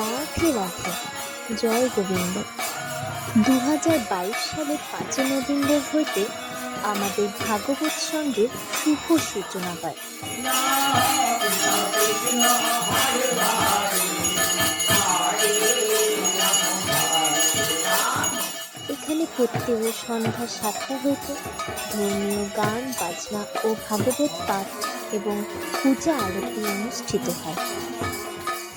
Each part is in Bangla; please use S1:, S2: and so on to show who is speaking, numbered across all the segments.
S1: রাখে রাখে জয় গোবিন্দ দু হাজার বাইশ সালের পাঁচই নভেম্বর হইতে আমাদের ভাগবত সঙ্গে শুভ সূচনা হয় এখানে প্রত্যেক সন্ধ্যা সাতটা হইতে ধর্মীয় গান বাজনা ও ভাগবত পাঠ এবং পূজা আরতি অনুষ্ঠিত হয়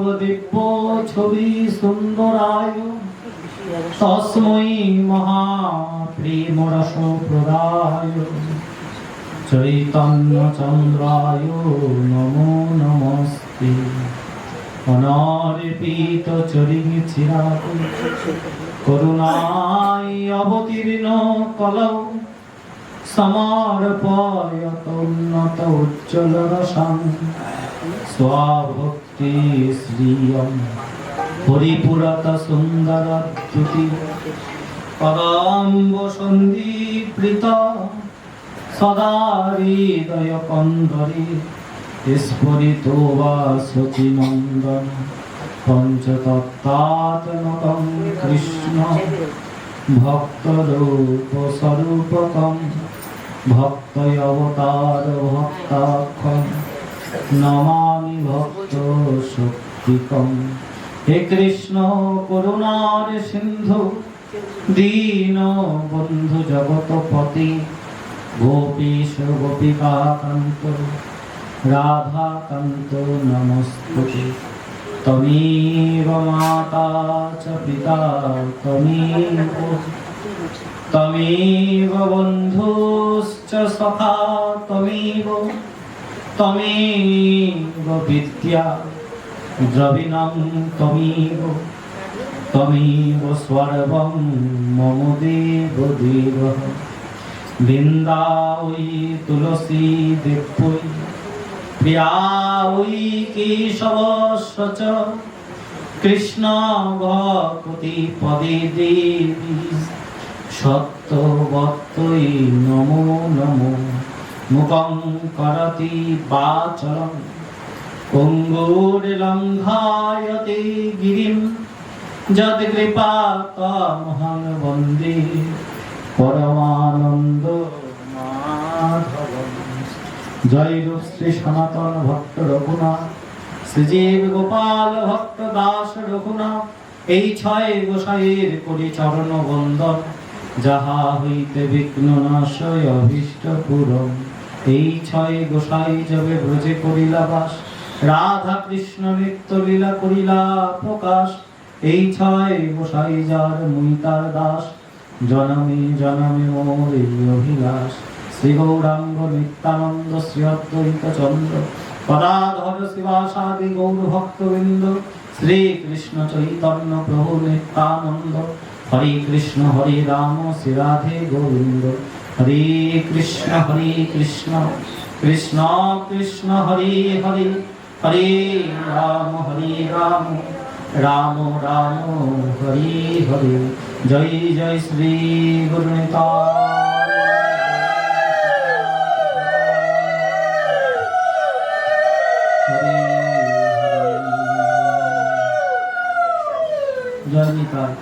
S1: অপূর্ব দিব্য ছবি সুন্দরায় তস্মৈ মহাপ্রেম রস প্রদায় চৈতন্য চন্দ্রায় নমো নমস্তে অনার্পিত চরিং চিরা করুণায় অবতীর্ণ কলৌ সমার্পয়ত উন্নত উজ্জ্বল রসাং স্বভক্ত नमस्ते श्रियं परिपुरतसुन्दरच्युति पदां वसन्दीप्रीता सदा हृदयकन्दरे স্ফুরিতো বা শচিনন্দন পঞ্চতত্তাতনকম কৃষ্ণ ভক্তরূপ স্বরূপকম ভক্তয়বতার ভক্তাক্ষম নমামি ভক্ত শক্তিকম হে কৃষ্ণ করুণার সিন্ধু দীন বন্ধু পতি গোপীশ রাধা রাধাকান্ত নমস্তুতি তমীব মাতা চ পিতা তমীব তমীব বন্ধুশ্চ সখা তমীব তমেব বিদ্যা দ্রবিণং তমেব তমেব সর্বং মম দেব দেব বৃন্দা ওই তুলসী দেবই প্রিয়া ওই সচ কৃষ্ণ ভকতি পদে দেবী সত্যবত্তই নমো নমো মুখং করতি বাচরং কুঙ্গুরিলঙ্ঘায়তে গিরিম যদ কৃপা তমহং বন্দে পরমানন্দ মাধব জয় শ্রী সনাতন ভক্ত রঘুনাথ শ্রীজীব গোপাল ভক্ত দাস রঘুনাথ এই ছয় গোসাইয়ের করি চরণ বন্দন যাহা হইতে বিঘ্ন নাশয় অভীষ্ট পুরম এই ছয় গোসাই যাবে ব্রজে করিলা বাস রাধা কৃষ্ণ নৃত্য লীলা করিলা প্রকাশ এই ছয় গোসাই যার মুই দাস জনমে জনমে মোর এই অভিলাষ শ্রী গৌরাঙ্গ নিত্যানন্দ শ্রী অদ্বৈত চন্দ্র পদাধর শিবাসাদি গৌর ভক্তবৃন্দ শ্রী কৃষ্ণ চৈতন্য প্রভু নিত্যানন্দ হরে কৃষ্ণ হরে রাম শ্রী রাধে গোবিন্দ হরে কৃষ্ণ হরে কৃষ্ণ কৃষ্ণ কৃষ্ণ হরে হরে হরে রাম হরে রাম রাম রাম হরে হরে জয় জয় শ্রী গুরুতা জয় নিতাই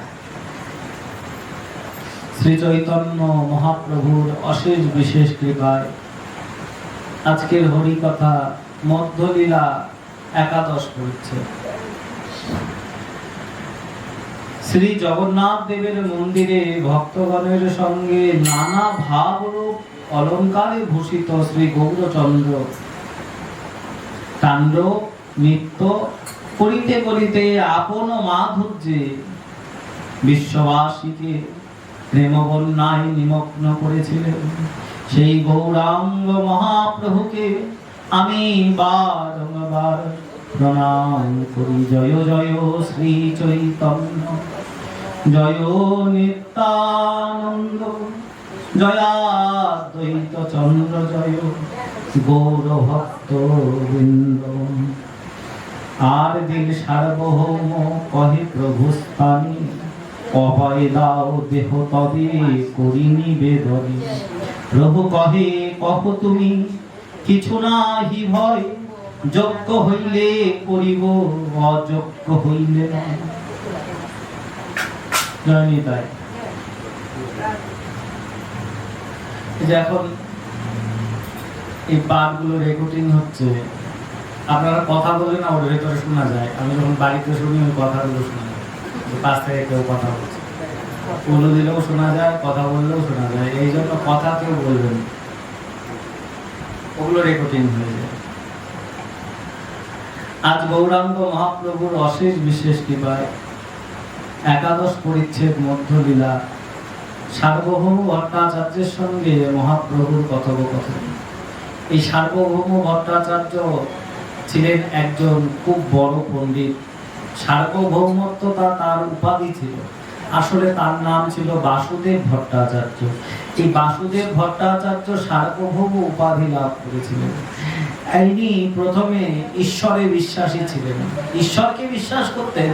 S1: শ্রী চৈতন্য মহাপ্রভুর অশেষ বিশেষ কৃপায় আজকের হরিকথা মধ্যলীলা একাদশ পড়ছে শ্রী জগন্নাথ দেবের মন্দিরে ভক্তগণের সঙ্গে নানা ভাবরূপ অলঙ্কারে ভূষিত শ্রী গৌরচন্দ্র তাণ্ড নৃত্য করিতে করিতে আপন মাধুর্যে বিশ্ববাসীকে প্রেম বন্যায় নিমগ্ন করেছিলেন সেই গৌরাঙ্গ মহাপ্রভুকে আমি বারংবার প্রণাম করি জয় জয় শ্রী চৈতন্য জয় নিত্যানন্দ জয়াদ্বৈত চন্দ্র জয় গৌর গৌরভক্ত বৃন্দ আর দিল সার্বভৌম কহে প্রভু স্থানী অভয় দাও দেহ তবে করি নিবেদনে প্রভু কহে কহ তুমি কিছু নাহি ভয় যোগ্য হইলে করিব অযোগ্য হইলে এখন এই পাঠগুলো রেকর্ডিং হচ্ছে আপনারা কথা বলেন না ওর ভেতরে শোনা যায় আমি যখন বাড়িতে শুনি ওই কথাগুলো শুনি পাঁচ থেকে কেউ কথা বলছে উলু দিলেও শোনা যায় কথা বললেও শোনা যায় এই জন্য কথা কেউ বলবেন ওগুলো রেকর্ডিং হয়ে যায় আজ গৌরাঙ্গ মহাপ্রভুর অশেষ বিশেষ কৃপায় একাদশ পরিচ্ছেদ মধ্যলীলা সার্বভৌম ভট্টাচার্যের সঙ্গে মহাপ্রভুর কথোপকথন এই সার্বভৌম ভট্টাচার্য ছিলেন একজন খুব বড় পণ্ডিত সার্বভৌমত্বতা তার উপাধি ছিল আসলে তার নাম ছিল বাসুদেব ভট্টাচার্য এই বাসুদেব ভট্টাচার্য সার্বভৌম উপাধি লাভ করেছিলেন তিনি প্রথমে ঈশ্বরে বিশ্বাসী ছিলেন ঈশ্বরকে বিশ্বাস করতেন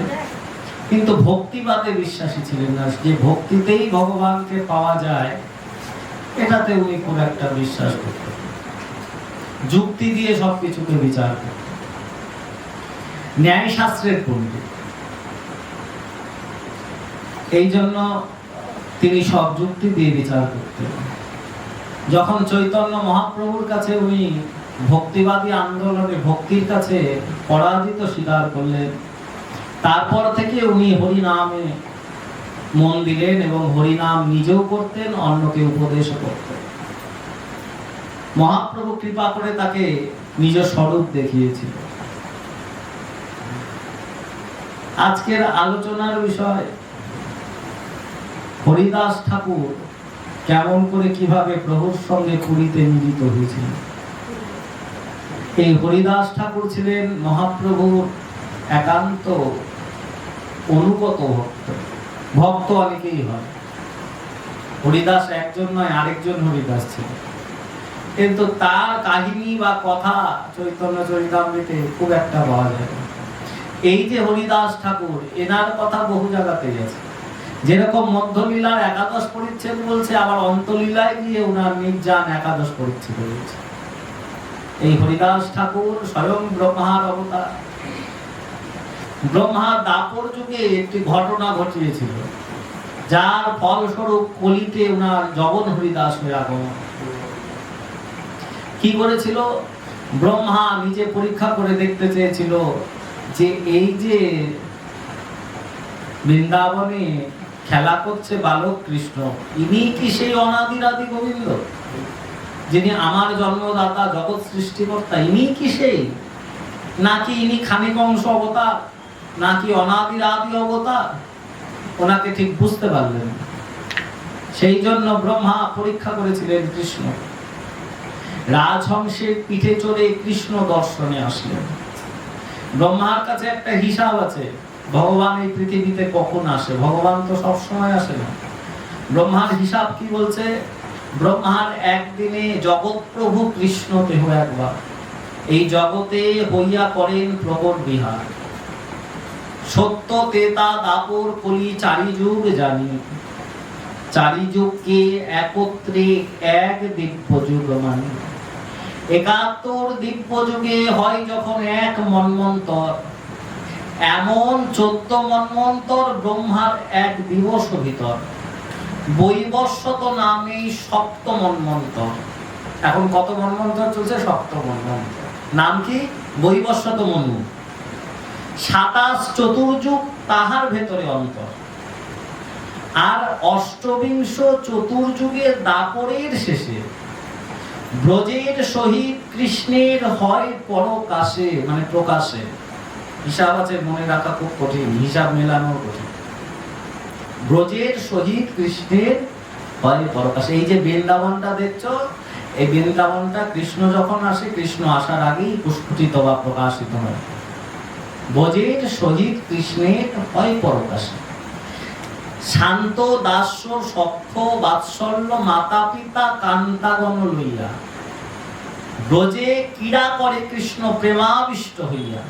S1: কিন্তু ভক্তিবাদে বিশ্বাসী ছিলেন না যে ভক্তিতেই ভগবানকে পাওয়া যায় এটাতে উনি খুব একটা বিশ্বাস করতেন যুক্তি দিয়ে সবকিছুকে বিচার করতেন ন্যায়শাস্ত্রের পণ্ডিত এই জন্য তিনি সব যুক্তি দিয়ে বিচার করতেন যখন চৈতন্য মহাপ্রভুর কাছে উনি ভক্তিবাদী আন্দোলনে ভক্তির কাছে পরাজিত স্বীকার করলেন তারপর থেকে উনি হরিনামে মন দিলেন এবং হরিনাম নিজেও করতেন অন্যকে উপদেশ করতেন মহাপ্রভু কৃপা করে তাকে নিজ স্বরূপ দেখিয়েছিলেন আজকের আলোচনার বিষয় হরিদাস ঠাকুর কেমন করে কিভাবে প্রভুর সঙ্গে পুরীতে মিলিত হয়েছিল এই হরিদাস ঠাকুর ছিলেন মহাপ্রভুর একান্ত অনুগত ভক্ত ভক্ত অনেকেই হয় হরিদাস একজন নয় আরেকজন হরিদাস ছিল কিন্তু তার কাহিনী বা কথা চৈতন্য চরিতামৃতে খুব একটা পাওয়া যায় এই যে হরিদাস ঠাকুর এনার কথা বহু জায়গাতে গেছে যেরকম মধ্যলীলার একাদশ পরিচ্ছেদ বলছে আবার অন্তলীলায় গিয়ে ওনার নির্যান একাদশ পরিচ্ছেদ বলছে এই হরিদাস ঠাকুর স্বয়ং ব্রহ্মার অবতার ব্রহ্মা দাপর যুগে একটি ঘটনা ঘটিয়েছিল যার ফলস্বরূপ কলিতে ওনার জগন হরিদাস হয়ে আগমন কি করেছিল ব্রহ্মা নিজে পরীক্ষা করে দেখতে চেয়েছিল যে এই যে বৃন্দাবনে খেলা করছে বালক কৃষ্ণ ইনি কি সেই অনাদিরাদি গোবিন্দ যিনি আমার জন্মদাতা জগৎ সৃষ্টিকর্তা ইনি কি সেই নাকি ইনি খানিক অংশ অবতার নাকি অনাদিরাদি অবতার ওনাকে ঠিক বুঝতে পারলেন সেই জন্য ব্রহ্মা পরীক্ষা করেছিলেন কৃষ্ণ রাজহংসের পিঠে চড়ে কৃষ্ণ দর্শনে আসলেন ব্রহ্মার কাছে একটা হিসাব আছে ভগবান এই পৃথিবীতে কখন আসে ভগবান তো সব সময় আসে না ব্রহ্মার হিসাব কি বলছে ব্রহ্মার একদিনে জগৎ প্রভু কৃষ্ণ দেহ একবার এই জগতে হইয়া করেন প্রবর বিহার সত্য তেতা দাপর কলি চারি যুগ জানি চারি যুগকে একত্রে এক দিব্য যুগ মানি একাত্তর দিব্য যুগে হয় যখন এক মন্মন্তর এমন চোদ্দ মন্মন্তর ব্রহ্মার এক দিবস ভিতর বৈবস্বত নামে সপ্ত মন্মন্তর এখন কত মন্মন্তর চলছে সপ্ত মন্মন্তর নাম কি বৈবস্বত মন্মু সাতাশ চতুর্যুগ তাহার ভেতরে অন্তর আর অষ্টবিংশ চতুর্যুগে দাপরের শেষে ব্রজের সহিত কৃষ্ণের হয় পরকাশে মানে প্রকাশে হিসাব আছে মনে রাখা খুব কঠিন হিসাব মেলানো কঠিন ব্রজের সহিত কৃষ্ণের হয় পরকাশে এই যে বৃন্দাবনটা দেখছো এই বৃন্দাবনটা কৃষ্ণ যখন আসে কৃষ্ণ আসার আগেই পুষ্পটিত বা প্রকাশিত হয় ব্রজের সহিত কৃষ্ণের হয় পরকাশে শান্ত দাস্য সক্ষ বাৎসল্য মাতা পিতা কান্তাগণ লইয়া ব্রজে ক্রীড়া করে কৃষ্ণ প্রেমাবিষ্ট হইয়া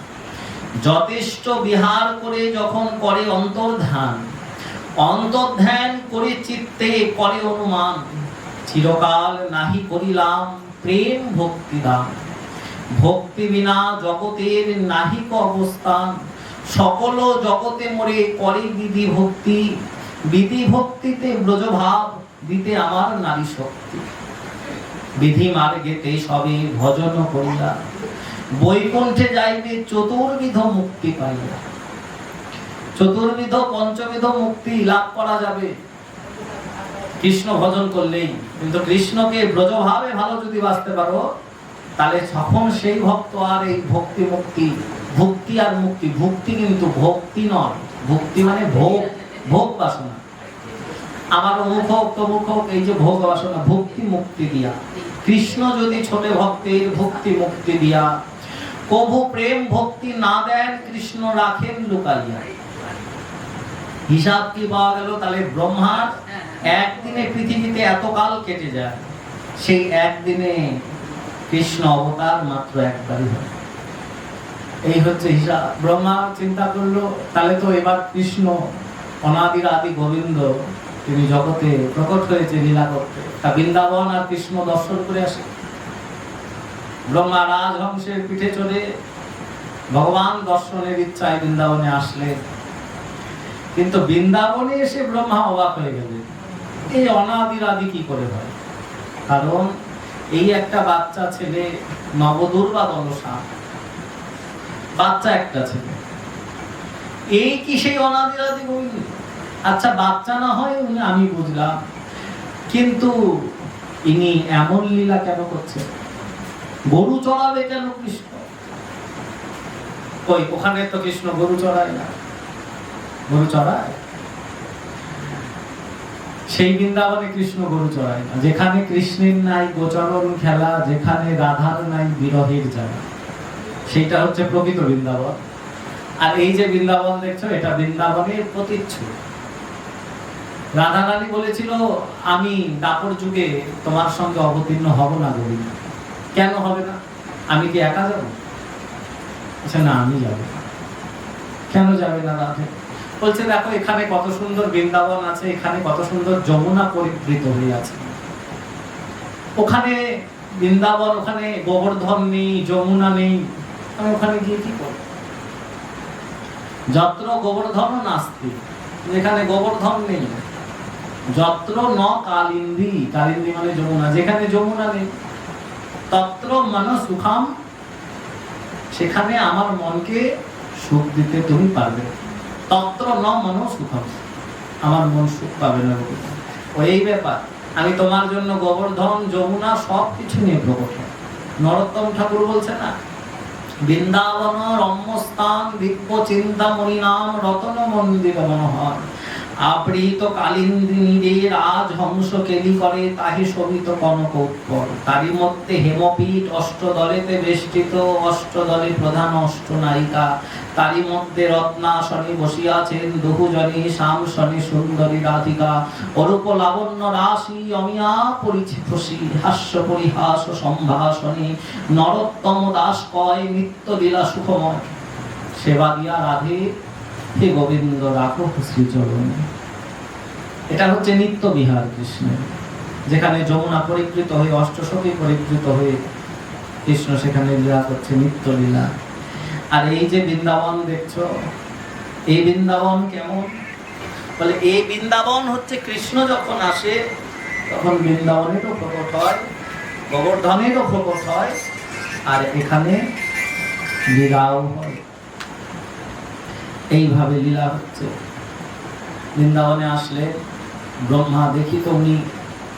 S1: যথেষ্ট বিহার করে যখন করে অন্তর্ধান অন্তর্ধ্যান করে চিত্তে করে অনুমান চিরকাল নাহি করিলাম প্রেম ভক্তি দাম ভক্তি বিনা জগতের নাহিক অবস্থান সকল জগতে মরে করে বিধি ভক্তি বিধি ভক্তিতে ব্রজভাব দিতে আমার নারী শক্তি বিধি মার্গেতে সবে ভজন করিলা বৈকুণ্ঠে যাইবে চতুর্বিধ মুক্তি পাইলা চতুর্বিধ পঞ্চবিধ মুক্তি লাভ করা যাবে কৃষ্ণ ভজন করলেই কিন্তু কৃষ্ণকে ব্রজভাবে ভালো যদি বাঁচতে পারো তাহলে তখন সেই ভক্ত আর এই ভক্তি মুক্তি ভক্তি আর মুক্তি ভক্তি কিন্তু ভক্তি নয় ভক্তি মানে ভোগ ভোগ বাসনা আমার মুখ হোক তমুখ এই যে ভোগ বাসনা ভক্তি মুক্তি দিয়া কৃষ্ণ যদি ছোট ভক্তের ভক্তি মুক্তি দিয়া কভু প্রেম ভক্তি না দেন কৃষ্ণ রাখেন লুকাইয়া হিসাব কি পাওয়া গেল তাহলে ব্রহ্মার একদিনে পৃথিবীতে এত কাল কেটে যায় সেই একদিনে কৃষ্ণ অবতার মাত্র একবারই হয় এই হচ্ছে হিসাব ব্রহ্মা চিন্তা করলো তাহলে তো এবার কৃষ্ণ অনাদির আদি গোবিন্দ তিনি জগতে প্রকট হয়েছে লীলা করতে তা বৃন্দাবন আর কৃষ্ণ দর্শন করে আসে ব্রহ্মা রাজহংসের পিঠে চড়ে ভগবান দর্শনের ইচ্ছায় বৃন্দাবনে আসলে কিন্তু বৃন্দাবনে এসে ব্রহ্মা অবাক হয়ে গেলে এই অনাদির আদি কি করে হয় কারণ এই একটা বাচ্চা ছেলে নবদুর্বা দলসা বাচ্চা একটা ছেলে এই কি সেই অনাদিরাদি গৌরী আচ্ছা বাচ্চা না হয় উনি আমি বুঝলাম কিন্তু ইনি এমন লীলা কেন করছেন গরু চড়াবে কেন কৃষ্ণ কই ওখানে তো কৃষ্ণ গরু চড়ায় না গরু চড়ায় সেই বৃন্দাবনে কৃষ্ণ গরু চড়ায় না যেখানে কৃষ্ণের নাই গোচরণ খেলা যেখানে রাধার নাই বিরহের জানা সেইটা হচ্ছে প্রকৃত বৃন্দাবন আর এই যে বৃন্দাবন দেখছো এটা বৃন্দাবনের প্রতিচ্ছবি রাধা রানী বলেছিল আমি দাপর যুগে তোমার সঙ্গে অবতীর্ণ হব না গরিব কেন হবে না আমি কি একা যাব আচ্ছা না আমি যাব কেন যাবে না রাধে বলছে দেখো এখানে কত সুন্দর বৃন্দাবন আছে এখানে কত সুন্দর যমুনা পরিবৃত হয়ে আছে ওখানে বৃন্দাবন ওখানে গোবর্ধন নেই যমুনা নেই আমি ওখানে গিয়ে কি করবো যত্র গোবর্ধন নাস্তি এখানে গোবর্ধন নেই যত্র ন কালিন্দি কালিন্দি মানে যমুনা যেখানে যমুনা নেই তত্র মন সুখাম সেখানে আমার মনকে সুখ দিতে তুমি পারবে তত্র ন মন সুখম আমার মন সুখ পাবে না এই ব্যাপার আমি তোমার জন্য গোবর্ধন যমুনা সব কিছু নিয়ে প্রকট নরোত্তম ঠাকুর বলছে না বৃন্দাবন রম্যস্থান দিব্য চিন্তামণি নাম রতন মন্দির মনোহর আবৃত রাজ হংস কেলি করে শোভিত তারই মধ্যে হেমপীঠ অষ্টদলেতে বেষ্টিত অষ্টদলে প্রধান তারই মধ্যে বসিয়াছেন সুন্দরী রাধিকা অরূপ লাবণ্য রাশি অমিয়া পরিচিতসি হাস্য পরিহাস সম্ভাষণে নরোত্তম দাস কয় নিত্য দিলা সুখময় সেবা দিয়া রাধে হে গোবিন্দ রাখো শ্রীচরণ এটা হচ্ছে নিত্য বিহার কৃষ্ণের যেখানে যমুনা পরিকৃত হয়ে অষ্টশোকে পরিকৃত হয়ে কৃষ্ণ সেখানে লীলা করছে নিত্য লীলা আর এই যে বৃন্দাবন দেখছ এই বৃন্দাবন কেমন বলে এই বৃন্দাবন হচ্ছে কৃষ্ণ যখন আসে তখন বৃন্দাবনেরও প্রকট হয় গোবর্ধনেরও প্রকট হয় আর এখানে লীলাও হয় এইভাবে লীলা হচ্ছে বৃন্দাবনে আসলে ব্রহ্মা দেখি তো উনি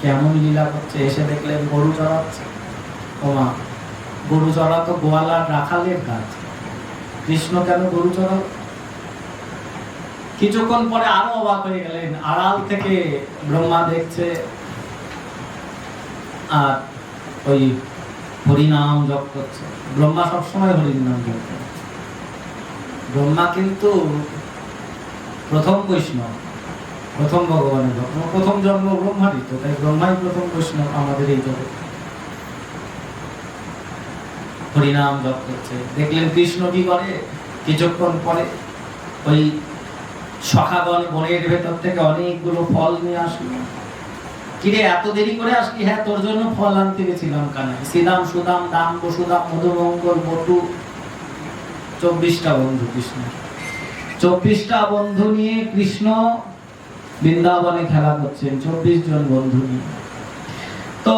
S1: কেমন লীলা করছে এসে দেখলেন গরু চড়াচ্ছে ওমা গরু চড়া তো গোয়ালা রাখালের কাজ কৃষ্ণ কেন গরু চড়া কিছুক্ষণ পরে আরো অবাক হয়ে গেলেন আড়াল থেকে ব্রহ্মা দেখছে আর ওই হরিনাম জপ করছে ব্রহ্মা সবসময় হরিনাম জপ করছে ব্রহ্মা কিন্তু প্রথম বৈষ্ণব প্রথম ভগবানের জন্ম প্রথম জন্ম ব্রহ্মারই তো তাই ব্রহ্মাই প্রথম বৈষ্ণব আমাদের এই জগৎ হরিনাম জপ করছে দেখলেন কৃষ্ণ কি করে কিছুক্ষণ পরে ওই সখাগণ বনের ভেতর থেকে অনেকগুলো ফল নিয়ে আসলো কিরে এত দেরি করে আসলি হ্যাঁ তোর জন্য ফল আনতে গেছিলাম কানে সিদাম সুদাম দাম বসুদাম মধুমঙ্গল বটু চব্বিশটা বন্ধু কৃষ্ণ চব্বিশটা বন্ধু নিয়ে কৃষ্ণ বৃন্দাবনে খেলা করছেন চব্বিশ জন বন্ধু নিয়ে তো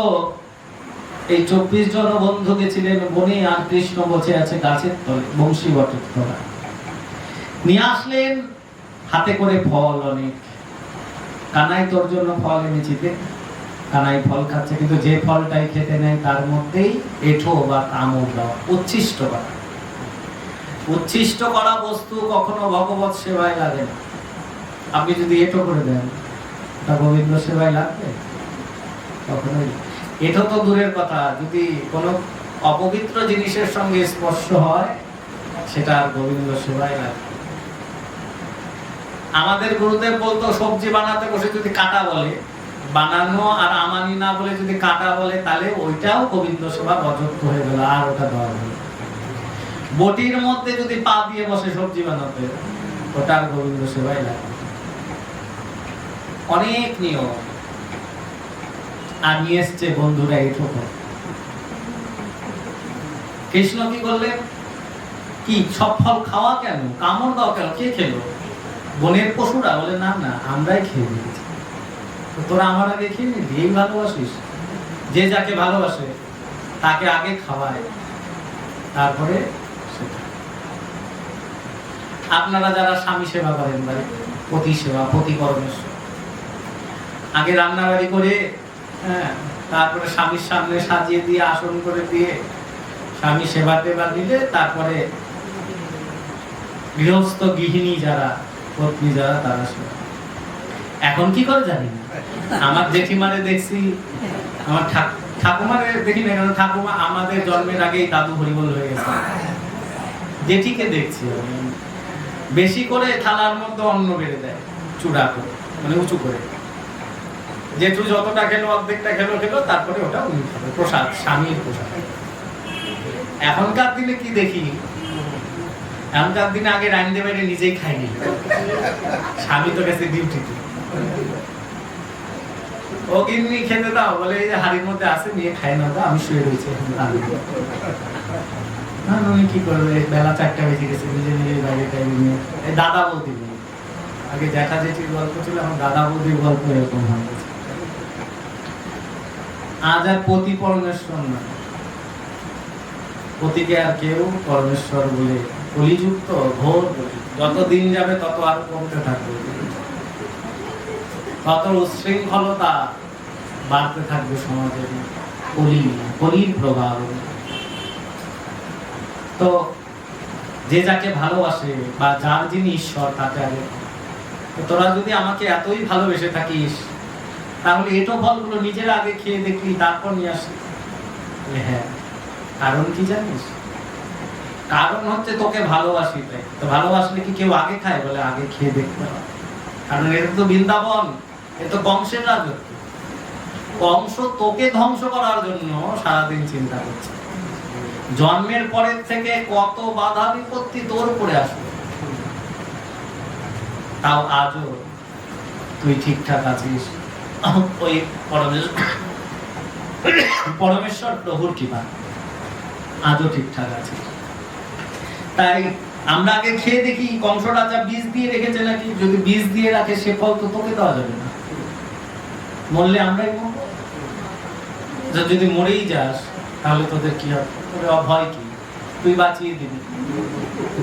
S1: এই চব্বিশ জন বন্ধু গেছিলেন বনে আর কৃষ্ণ বসে আছে গাছের তলে বংশী বটের তলা নিয়ে আসলেন হাতে করে ফল অনেক কানাই তোর জন্য ফল এনেছি কানাই ফল খাচ্ছে কিন্তু যে ফলটাই খেতে নেয় তার মধ্যেই এঠো বা তামো বা উচ্ছিষ্ট করা উচ্ছিষ্ট করা বস্তু কখনো ভগবত সেবায় লাগে না আপনি যদি এটো করে দেন তা গোবিন্দ সেবায় লাগবে কখনোই এটো তো দূরের কথা যদি কোনো অপবিত্র জিনিসের সঙ্গে স্পর্শ হয় সেটা আর গোবিন্দ সেবায় লাগবে আমাদের গুরুদেব বলতো সবজি বানাতে বসে যদি কাটা বলে বানানো আর আমানি না বলে যদি কাটা বলে তাহলে ওইটাও গোবিন্দ সেবা অযোগ্য হয়ে গেল আর ওটা দেওয়া হলো বটির মধ্যে যদি পা দিয়ে বসে সবজি বানাতে ওটার গোবিন্দ সেবাই লাগে অনেক নিয়ম আর নিয়ে এসছে বন্ধুরা এই ঠোকর কৃষ্ণ কি করলেন কি সব ফল খাওয়া কেন কামড় দাও কেন কে খেলো বনের পশুরা বলে না না আমরাই খেয়ে নিয়েছি তোরা আমার আগে খেয়ে নিলি এই ভালোবাসিস যে যাকে ভালোবাসে তাকে আগে খাওয়ায় তারপরে আপনারা যারা স্বামী সেবা করেন ভাই পতি সেবা পতি পরমেশ্বর আগে রান্নাবাড়ি করে হ্যাঁ তারপরে স্বামীর সামনে সাজিয়ে দিয়ে আসন করে দিয়ে স্বামী সেবা টেবা দিলে তারপরে গৃহস্থ গৃহিণী যারা পত্নী যারা তারা সেবা এখন কি করে জানি আমার জেঠিমারে দেখছি আমার ঠাকুমারে দেখি না কারণ ঠাকুমা আমাদের জন্মের আগেই দাদু হরিবল হয়ে গেছে জেঠিকে দেখছি আমি বেশি করে থালার মধ্যে অন্ন বেড়ে দেয় চূড়া করে মানে উঁচু করে যেহেতু যতটা খেলো অর্ধেকটা খেলো খেলো তারপরে ওটা উনি খাবে প্রসাদ স্বামীর প্রসাদ এখনকার দিনে কি দেখি এখনকার দিনে আগে রান্ধে বাইরে নিজেই খাইনি স্বামী তো গেছে ডিউটিতে ও কিন্তু খেতে দাও বলে এই যে হাড়ির মধ্যে আছে নিয়ে খাই না তো আমি শুয়ে রয়েছি আমি হ্যাঁ, মানে কি করবো বেলা চারটা বেজে গেছে নিজে নিজের বাইরে টাইম নিয়ে এই দাদা বৌদি আগে গল্প ছিল এখন দাদা বৌদির গল্প এরকম হয় আজ আর পতি পরমেশ্বর না পতিকে আর কেউ পরমেশ্বর বলে কলিযুক্ত ঘোর যত দিন যাবে তত আর কমতে থাকবে তত উশৃঙ্খলতা বাড়তে থাকবে সমাজে কলি কলির প্রভাব তো যে যাকে ভালোবাসে বা যার যিনি ঈশ্বর তাকে আগে তোরা যদি আমাকে এতই ভালোবেসে থাকিস তাহলে এটো ফলগুলো নিজের আগে খেয়ে দেখলি তারপর নিয়ে আসি হ্যাঁ কারণ কি জানিস কারণ হচ্ছে তোকে ভালোবাসি তাই তো ভালোবাসলে কি কেউ আগে খায় বলে আগে খেয়ে দেখতে হবে কারণ এটা তো বৃন্দাবন এ তো কংসের রাজত্ব কংস তোকে ধ্বংস করার জন্য সারাদিন চিন্তা করছে জন্মের পরের থেকে কত বাধা বিপত্তি দৌড় পড়ে আসবে তাও আজও তুই ঠিকঠাক আছিস ওই পরমেশ্বর পরমেশ্বর প্রভুর কৃপা আজও ঠিকঠাক আছিস তাই আমরা আগে খেয়ে দেখি কংস রাজা বীজ দিয়ে রেখেছে নাকি যদি বীজ দিয়ে রাখে সে ফল তো তোকে দেওয়া যাবে না মরলে আমরাই মরবো যদি মরেই যাস তাহলে তোদের কি হবে করে অভয় কি তুই বাঁচিয়ে দিবি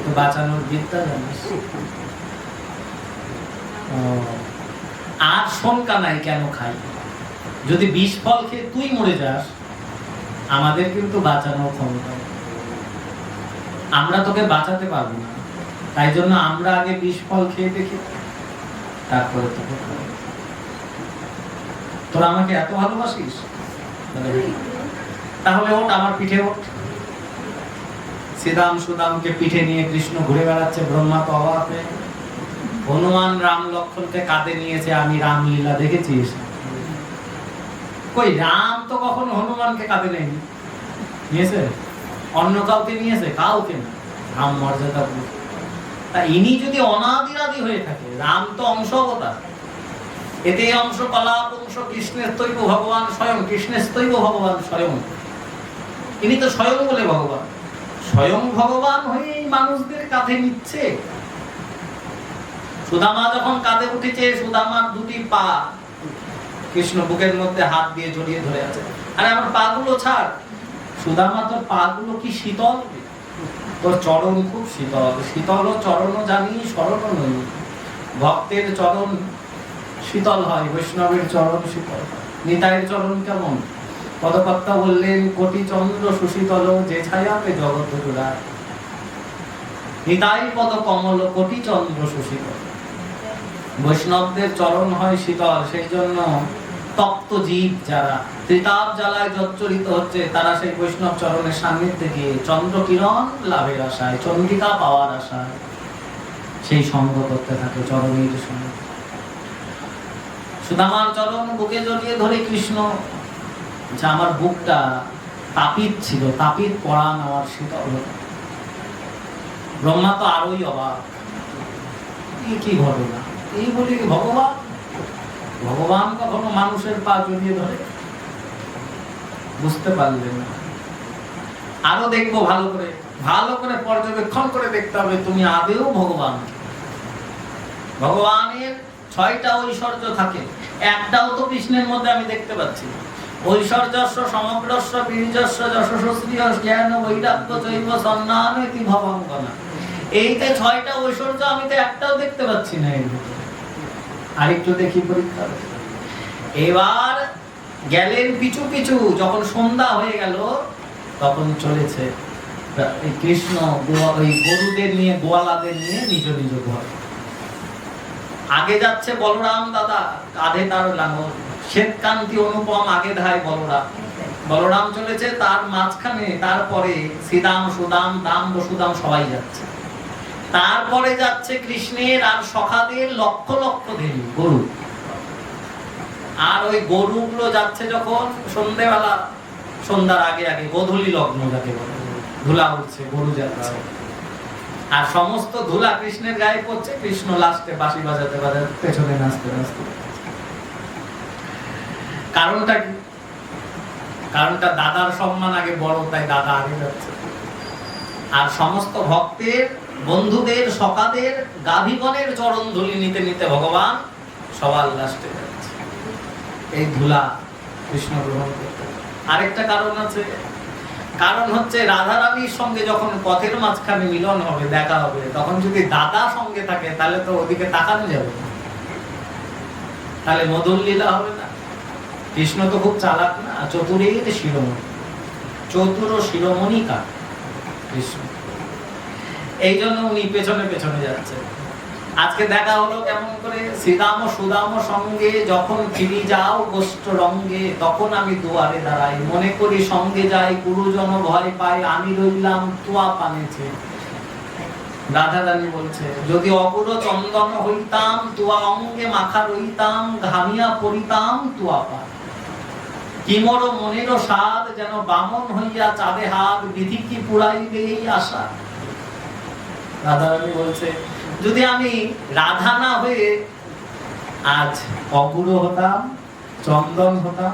S1: তো বাঁচানোর বিদ্যা জানিস আর শঙ্কা নাই কেন খাই যদি বিষ ফল খেয়ে তুই মরে যাস আমাদের কিন্তু বাঁচানোর ক্ষমতা আমরা তোকে বাঁচাতে পারবো না তাই জন্য আমরা আগে বিষ ফল খেয়ে দেখি তারপরে তোকে তোরা আমাকে এত ভালোবাসিস তাহলে ওঠ আমার পিঠে ওঠ সিদাম সুদামকে পিঠে নিয়ে কৃষ্ণ ঘুরে বেড়াচ্ছে ব্রহ্মা তো অবাক হনুমান রাম লক্ষণকে কাঁধে নিয়েছে আমি রামলীলা দেখেছিস কই রাম তো কখনো হনুমানকে কাঁধে নেয়নি নিয়েছে অন্য কাউকে নিয়েছে কাউকে না রাম মর্যাদা তা ইনি যদি অনাদিরাদি হয়ে থাকে রাম তো অংশ অবতার এতে অংশ কলাপ অংশ কৃষ্ণের তৈব ভগবান স্বয়ং কৃষ্ণের তৈব ভগবান স্বয়ং ইনি তো স্বয়ং বলে ভগবান স্বয়ং ভগবান হয়ে এই মানুষদের কাঁধে নিচ্ছে সুদামা যখন কাঁধে উঠেছে সুদামার দুটি পা কৃষ্ণ বুকের মধ্যে হাত দিয়ে জড়িয়ে ধরে আছে আরে আমার পা গুলো ছাড় সুদামা তোর পা গুলো কি শীতল তোর চরণ খুব শীতল শীতল চরণও জানি স্মরণও নই ভক্তের চরণ শীতল হয় বৈষ্ণবের চরণ শীতল নিতাইয়ের চরণ কেমন পদকর্তা বললেন কোটি চন্দ্র সুশীতল যে ছায়াতে জগৎ দুরায় নিতাই পদ কমল কোটি চন্দ্র সুশীতল বৈষ্ণবদের চরণ হয় শীতল সেই জন্য তপ্ত জীব যারা ত্রিতাপ জ্বালায় জচ্চরিত হচ্ছে তারা সেই বৈষ্ণব চরণের সান্নিধ্যে গিয়ে চন্দ্র কিরণ লাভের আশায় চন্দ্রিকা পাওয়ার আশায় সেই সঙ্গ করতে থাকে চরণের সঙ্গে সুদামার চরণ বুকে জড়িয়ে ধরে কৃষ্ণ যে আমার বুকটা তাপিত ছিল তাপিত পড়া নেওয়ার শীতল ব্রহ্মা তো আরোই অবাক কি ঘটনা এই বলি ভগবান ভগবান কখনো মানুষের পা জড়িয়ে ধরে বুঝতে পারলেন না আরো দেখবো ভালো করে ভালো করে পর্যবেক্ষণ করে দেখতে হবে তুমি আদেও ভগবান ভগবানের ছয়টা ঐশ্বর্য থাকে একটাও তো কৃষ্ণের মধ্যে আমি দেখতে পাচ্ছি না বীর্যস্ব জ্ঞান এইতে ছয়টা ঐশ্বর্য আমি তো একটাও দেখতে পাচ্ছি না আরেকটু দেখি পরীক্ষা এবার গেলেন পিছু পিছু যখন সন্ধ্যা হয়ে গেল তখন চলেছে কৃষ্ণ গোয়া ওই গরুদের নিয়ে গোয়ালাদের নিয়ে নিজ নিজ ঘর আগে যাচ্ছে বলরাম দাদা কাঁধে তার লাঙল শ্বেতকান্তি অনুপম আগে ধায় বলরাম বলরাম চলেছে তার মাঝখানে তারপরে সীদাম সুদাম দাম বসুদাম সবাই যাচ্ছে তারপরে যাচ্ছে কৃষ্ণের আর সখাদের লক্ষ লক্ষ ধেনু গরু আর ওই গরুগুলো যাচ্ছে যখন সন্ধেবেলা সন্ধ্যার আগে আগে গধুলি লগ্ন যাকে ধুলা উঠছে গরু যাচ্ছে আর সমস্ত ধুলা কৃষ্ণের গায়ে পড়ছে কৃষ্ণ লাস্টে বাঁশি বাজাতে বাজাতে পেছনে নাচতে নাচতে কারণটা কি কারণটা দাদার সম্মান আগে বড় তাই দাদা আগে যাচ্ছে আর সমস্ত ভক্তের বন্ধুদের সকাদের গাভীগণের চরণ ধুলি নিতে নিতে ভগবান সবার লাস্টে যাচ্ছে এই ধুলা কৃষ্ণ গ্রহণ করতে আরেকটা কারণ আছে কারণ হচ্ছে রাধারানীর সঙ্গে যখন পথের মাঝখানে মিলন হবে দেখা হবে তখন যদি দাদা সঙ্গে থাকে তাহলে তো ওদিকে তাকানো যাবে তাহলে মদন লীলা হবে না কৃষ্ণ তো খুব চালাক না চতুরীর শিরোমণি চতুর শিরোমণি কার কৃষ্ণ এই জন্য উনি পেছনে পেছনে যাচ্ছে আজকে দেখা হলো কেমন করে শ্রীদাম সুদাম সঙ্গে যখন ফিরি যাও গোষ্ঠ রঙ্গে তখন আমি দুয়ারে দাঁড়াই মনে করি সঙ্গে যাই গুরুজন ভয় পাই আমি রইলাম তুয়া পানেছে বলছে যদি অপুর চন্দন হইতাম তুয়া অঙ্গে মাখা রইতাম ঘামিয়া পড়িতাম তুয়া কিমর মনের স্বাদ যেন বামন হইয়া চাঁদে হাত বিধি কি পুরাইবে এই আশা রাধারানী বলছে যদি আমি রাধা না হয়ে আজ অপুর হতাম চন্দন হতাম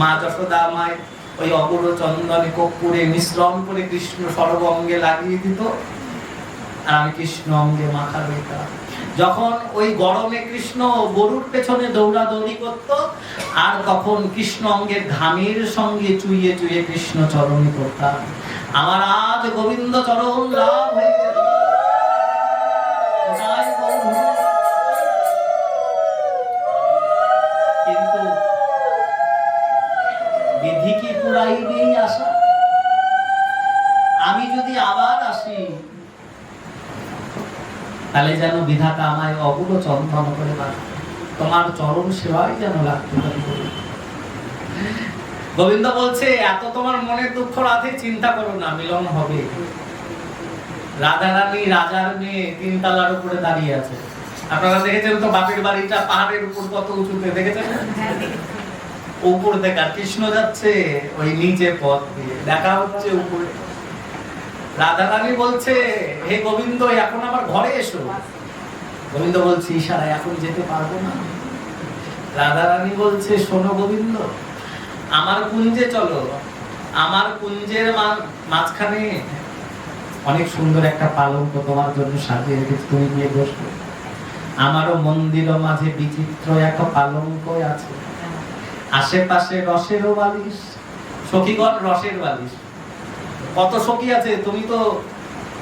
S1: মা যশোদা আমায় ওই অপুর চন্দনে কপুরে মিশ্রণ করে কৃষ্ণ অঙ্গে লাগিয়ে দিত আর আমি কৃষ্ণ অঙ্গে মাথা রইতাম যখন ওই গরমে কৃষ্ণ গরুর পেছনে দৌড়াদৌড়ি করত আর তখন কৃষ্ণ অঙ্গের ঘামের সঙ্গে চুইয়ে চুইয়ে কৃষ্ণ চরণ করতাম আমার আজ গোবিন্দ চরণ লাভ হয়ে তাহলে যেন বিধাতা আমায় অগুল চন্দন করে তোমার চরম সেবাই যেন লাগতে পারি গোবিন্দ বলছে এত তোমার মনের দুঃখ রাধে চিন্তা করো না মিলন হবে রাধা রানী রাজার মেয়ে তিন তালার উপরে দাঁড়িয়ে আছে আপনারা দেখেছেন তো বাপের বাড়িটা পাহাড়ের উপর কত উঁচুতে দেখেছেন হ্যাঁ। উপর দেখা কৃষ্ণ যাচ্ছে ওই নিচে পথ দিয়ে দেখা হচ্ছে উপরে রাধা রানী বলছে হে গোবিন্দ এখন আমার ঘরে এসো গোবিন্দ বলছে ইশারা এখন যেতে পারবো না রাধা রানী বলছে শোনো গোবিন্দ আমার কুঞ্জে চলো আমার কুঞ্জের মাঝখানে অনেক সুন্দর একটা পালঙ্ক তোমার জন্য সাজিয়ে রেখেছি তুমি গিয়ে বসবে আমারও মন্দির মাঝে বিচিত্র একটা পালঙ্ক আছে আশেপাশে রসেরও বালিশ সখীগণ রসের বালিশ কত সখী আছে তুমি তো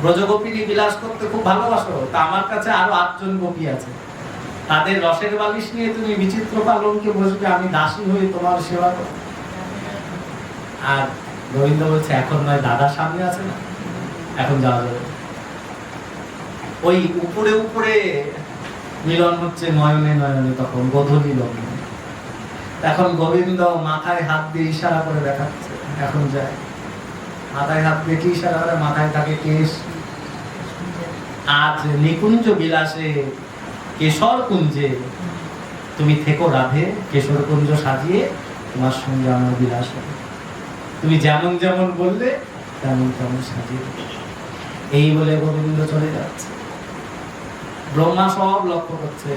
S1: ব্রজগোপিনী বিলাস করতে খুব ভালোবাসো তা আমার কাছে আরো আটজন গোপী আছে তাদের রসের বালিশ নিয়ে তুমি বিচিত্র পালনকে বসবে আমি দাসী হয়ে তোমার সেবা করব আর গোবিন্দ বলছে এখন নয় দাদা সামনে আছে না এখন যাওয়া যাবে ওই উপরে উপরে মিলন হচ্ছে নয়নে নয়নে তখন গোধলি লগ্ন এখন গোবিন্দ মাথায় হাত দিয়ে ইশারা করে দেখাচ্ছে এখন যায় মাথায় হাত পেটি ইশারা করে মাথায় থাকে কেশ আজ নিকুঞ্জ বিলাসে কেশর কুঞ্জে তুমি থেকো রাধে কেশর কুঞ্জ সাজিয়ে তোমার সঙ্গে আমার বিলাস হবে তুমি যেমন যেমন বললে তেমন তেমন সাজিয়ে এই বলে গোবিন্দ চলে যাচ্ছে ব্রহ্মা সব লক্ষ্য করছে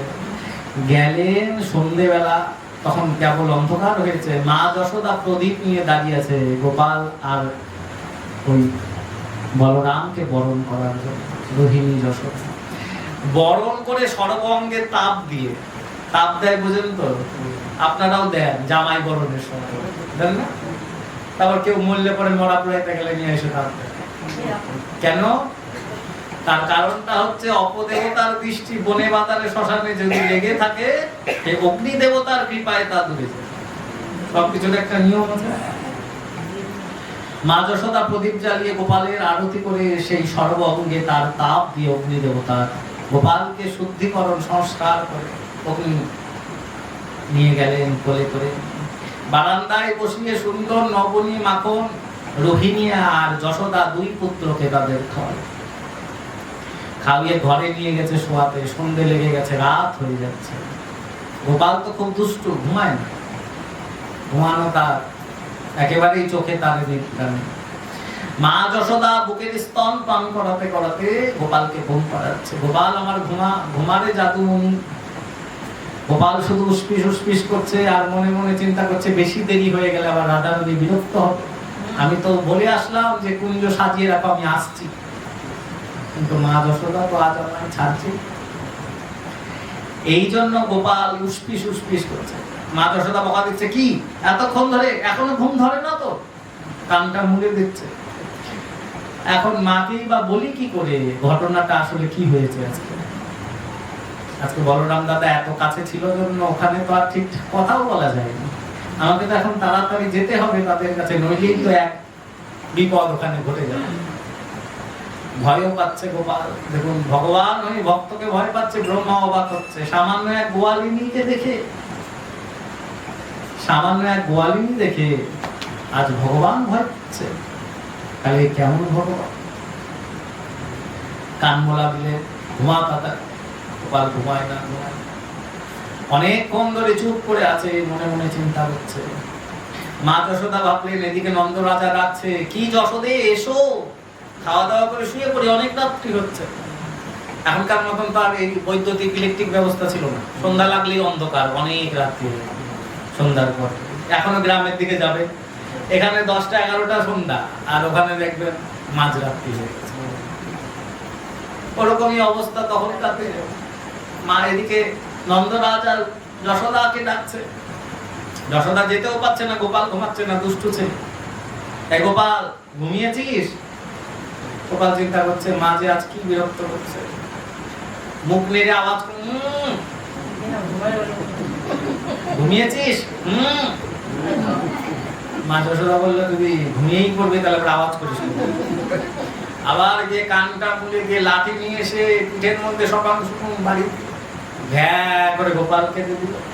S1: গেলেন সন্ধেবেলা তখন কেবল অন্ধকার হয়েছে মা যশোদা প্রদীপ নিয়ে দাঁড়িয়ে আছে গোপাল আর ওই বলরামকে বরণ করার জন্য রোহিণী যশোর বরণ করে সর্বঙ্গে তাপ দিয়ে তাপ দেয় বুঝেন তো আপনারাও দেন জামাই বরণের সময় দেন না তারপর কেউ মূল্যে পরে মরা পড়াইতে গেলে নিয়ে এসে তাপ কেন তার কারণটা হচ্ছে অপদেবতার দৃষ্টি বনে বাতারে শ্মশানে যদি লেগে থাকে অগ্নি দেবতার কৃপায় তা দূরে সবকিছুর একটা নিয়ম আছে মাদশতা প্রদীপ জ্বালিয়ে গোপালের আরতি করে সেই সর্ব অঙ্গে তার তাপ দিয়ে অগ্নি দেবতার গোপালকে শুদ্ধিকরণ সংস্কার করে অগ্নি নিয়ে গেলেন কোলে করে বারান্দায় বসিয়ে সুন্দর নবনী মাখন রোহিণী আর যশোদা দুই পুত্রকে তাদের ঘর খাওয়িয়ে ঘরে নিয়ে গেছে শোয়াতে সন্ধে লেগে গেছে রাত হয়ে যাচ্ছে গোপাল তো খুব দুষ্টু ঘুমায় না ঘুমানো তার একেবারেই চোখে তার নির্ধারণ মা যশোদা বুকের স্তন পান করাতে করাতে গোপালকে ঘুম পাড়াচ্ছে গোপাল আমার ঘুমা ঘুমারে জাদু গোপাল শুধু উসপিস উসপিস করছে আর মনে মনে চিন্তা করছে বেশি দেরি হয়ে গেলে আবার রাধা রানী বিরক্ত হবে আমি তো বলে আসলাম যে কুঞ্জ সাজিয়ে রাখো আমি আসছি কিন্তু মা যশোদা তো আজ আমায় ছাড়ছে এই জন্য গোপাল উসপিস উসপিস করছে মাদ্রাসাটা বকা দিচ্ছে কি এতক্ষণ ধরে এখনো ঘুম ধরে না তো কানটা মুড়ে দিচ্ছে এখন মাকেই বা বলি কি করে ঘটনাটা আসলে কি হয়েছে আজকে আজকে বলরাম দাদা এত কাছে ছিল জন্য ওখানে তো আর ঠিক কথাও বলা যায়নি আমাকে তো এখন তাড়াতাড়ি যেতে হবে তাদের কাছে নইলেই তো এক বিপদ ওখানে ঘটে যাবে ভয়ও পাচ্ছে গোপাল দেখুন ভগবান ওই ভক্তকে ভয় পাচ্ছে ব্রহ্মা অবাক হচ্ছে সামান্য এক গোয়ালিনীকে দেখে সামান্য এক গোয়ালি দেখে আজ ভগবান ভয় পাচ্ছে তাহলে কেমন ভগবান কান মোলা দিলে ঘুমা পাতা কপাল ঘুমায় না ঘুমায় কম ধরে চুপ করে আছে মনে মনে চিন্তা করছে মা যশোদা ভাবলেন এদিকে নন্দ রাজা রাখছে কি যশোদে এসো খাওয়া দাওয়া করে শুয়ে পড়ি অনেক রাত্রি হচ্ছে এখনকার মতন তার এই বৈদ্যুতিক ইলেকট্রিক ব্যবস্থা ছিল না সন্ধ্যা লাগলেই অন্ধকার অনেক রাত্রি হয়ে সন্ধ্যার পর এখনো গ্রামের দিকে যাবে এখানে দশটা এগারোটা সন্ধ্যা আর ওখানে দেখবেন মাঝরাত্রি হয়ে ওরকমই অবস্থা তখন তাতে মা এদিকে নন্দরাজ আর যশোদাকে ডাকছে যশোদা যেতেও পাচ্ছে না গোপাল ঘুমাচ্ছে না দুষ্টু ছে গোপাল ঘুমিয়েছিস গোপাল চিন্তা করছে মা যে আজ কি বিরক্ত করছে মুখ নেড়ে আওয়াজ ঘুমিয়েছিস হুম মা যশোদা বললো তুমি ঘুমিয়েই পড়বে তাহলে আওয়াজ করিস আবার যে কানটা পুলে গিয়ে লাঠি নিয়ে এসে পিঠের মধ্যে সকাল সুকুম বাড়ি ভ্যা করে গোপালকে দিল